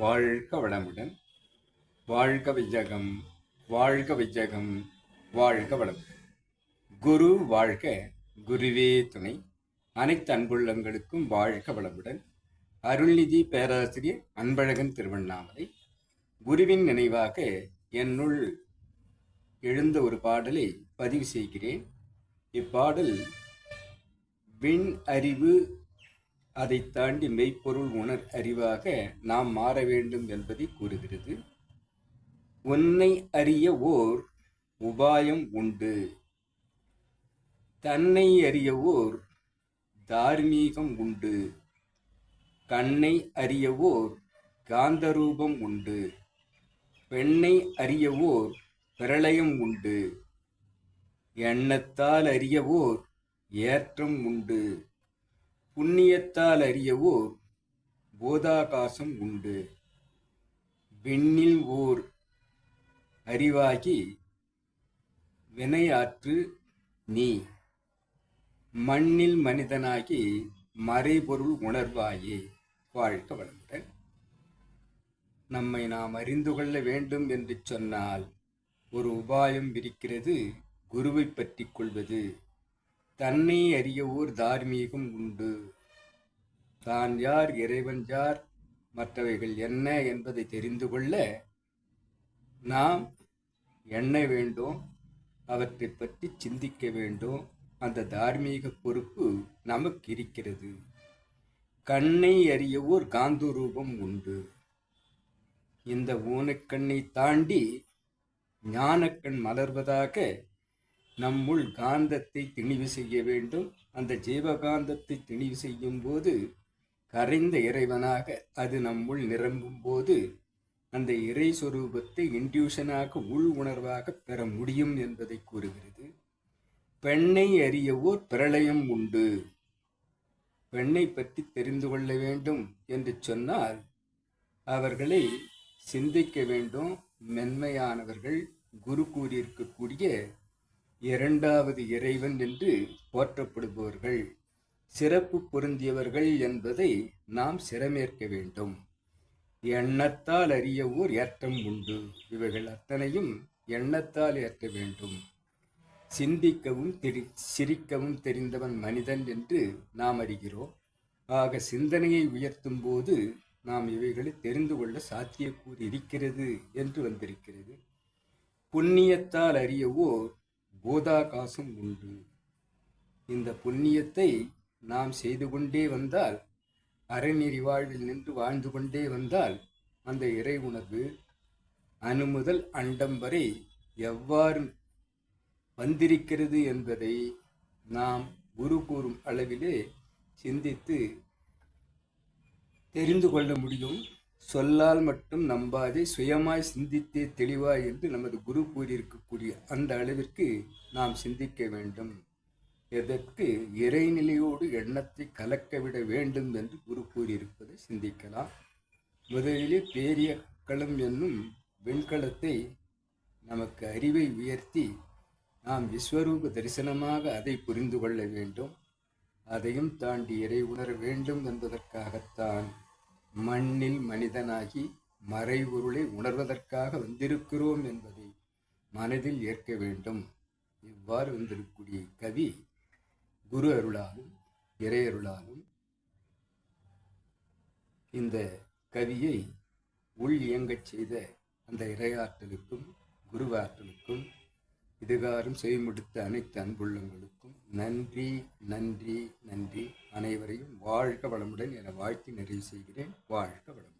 வாழ்க வளமுடன். வாழ்க விஜகம் வாழ்க விஜகம் வாழ்க வளமுடன் குரு வாழ்க குருவே துணை. அனைத்து அன்புள்ளங்களுக்கும் வாழ்க வளமுடன். அருள்நிதி பேராசிரியர் அன்பழகன் திருவண்ணாமலை. குருவின் நினைவாக என்னுள் எழுந்த ஒரு பாடலை பதிவு செய்கிறேன். இப்பாடல் விண் அறிவு அதை தாண்டி மெய்ப்பொருள் உணர் அறிவாக நாம் மாற வேண்டும் என்பதை கூறுகிறது. உன்னை அறிய ஓர் உபாயம் உண்டு. தன்னை அறிய ஓர் தார்மீகம் உண்டு. கண்ணை அறியவோர் காந்தரூபம் உண்டு. பெண்ணை அறியவோர் பிரளயம் உண்டு. எண்ணத்தால் அறியவோர் ஏற்றம் உண்டு. புண்ணியத்தால் அறியவோர் போதாகாசம் உண்டு. வெண்ணில் ஓர் அறிவாகி வினையாற்று நீ. மண்ணில் மனிதனாகி மறைபொருள் உணர்வாயே. வாழ்க வளமுடன். நம்மை நாம் அறிந்து கொள்ள வேண்டும் என்று சொன்னால் ஒரு உபாயம் இருக்கிறது குருவை பற்றி கொள்வது. தன்னை அறிய ஓர் தார்மீகம் உண்டு. தான் யார் இறைவன் யார் மற்றவைகள் என்ன என்பதை தெரிந்து கொள்ள நாம் எண்ண வேண்டும் அவற்றை பற்றி சிந்திக்க வேண்டும். அந்த தார்மீக பொறுப்பு நமக்கு இருக்கிறது. கண்ணை அறிய ஓர் காந்த ரூபம் உண்டு. இந்த ஊனக்கண்ணை தாண்டி ஞானக்கண் மலர்வதாக நம்முள் காந்தத்தை திணிவு செய்ய வேண்டும். அந்த ஜீவகாந்தத்தை திணிவு செய்யும் போது கரைந்த இறைவனாக அது நம்முள் நிரம்பும் போது அந்த இறை சொரூபத்தை இன்டியூஷனாக உள் உணர்வாக பெற முடியும் என்பதை கூறுகிறது. பெண்ணை அறியவோர் பிரளயம் உண்டு. பெண்ணை பற்றி தெரிந்து கொள்ள வேண்டும் என்று சொன்னால் அவர்களை சிந்திக்க வேண்டும். மென்மையானவர்கள் குரு கூறியிருக்கக்கூடிய இரண்டாவது இறைவன் என்று போற்றப்படுபவர்கள். சிறப்பு பொருந்தியவர்கள் என்பதை நாம் சிரமேற்க வேண்டும். எண்ணத்தால் அறிய ஓர் ஏற்றம் உண்டு. இவைகள் அத்தனையும் எண்ணத்தால் ஏற்ற வேண்டும். சிந்திக்கவும் தெரி சிரிக்கவும் தெரிந்தவன் மனிதன் என்று நாம் அறிகிறோம். ஆக சிந்தனையை உயர்த்தும் போது நாம் இவைகளை தெரிந்து கொள்ள சாத்தியக்கூறு இருக்கிறது என்று வந்திருக்கிறது. புண்ணியத்தால் அறியவோர் பூதாகாசம் உண்டு. இந்த புண்ணியத்தை நாம் செய்து கொண்டே வந்தால் அறநெறி வாழ்வில் நின்று வாழ்ந்து கொண்டே வந்தால் அந்த இறை உணர்வு அணுமுதல் அண்டம் வரை எவ்வாறு வந்திருக்கிறது என்பதை நாம் குரு கூறும் அளவிலே சிந்தித்து தெரிந்து கொள்ள முடியும். சொல்லால் மட்டும் நம்பாதே சுயமாய் சிந்தித்தே தெளிவாய் என்று நமது குரு கூறியிருக்கக்கூடிய அந்த அளவிற்கு நாம் சிந்திக்க வேண்டும். எதற்கு? இறைநிலையோடு எண்ணத்தை கலக்கவிட வேண்டும் என்று குரு கூறியிருப்பதை சிந்திக்கலாம். முதலிலே பேரியக்களம் என்னும் வெண்கலத்தை நமக்கு அறிவை உயர்த்தி நாம் விஸ்வரூப தரிசனமாக அதை புரிந்து கொள்ள வேண்டும். அதையும் தாண்டி இறை உணர வேண்டும் என்பதற்காகத்தான் மண்ணில் மனிதனாகி மறைபொருளை உணர்வதற்காக வந்திருக்கிறோம் என்பதை மனதில் ஏற்க வேண்டும். இவ்வாறு வந்திருக்கக்கூடிய கவி குரு அருளாலும் இறையருளாலும் இந்த கவியை உள் இயங்கச் செய்த அந்த இறையாற்றலுக்கும் குருவாற்றலுக்கும் இதுகாரும் செய்முடித்த அனைத்து அன்புள்ளங்களுக்கும் நன்றி. நன்றி நன்றி. அனைவரையும் வாழ்க வளமுடன் என வாழ்த்தி நிறைவு செய்கிறேன். வாழ்க வளமுடன்.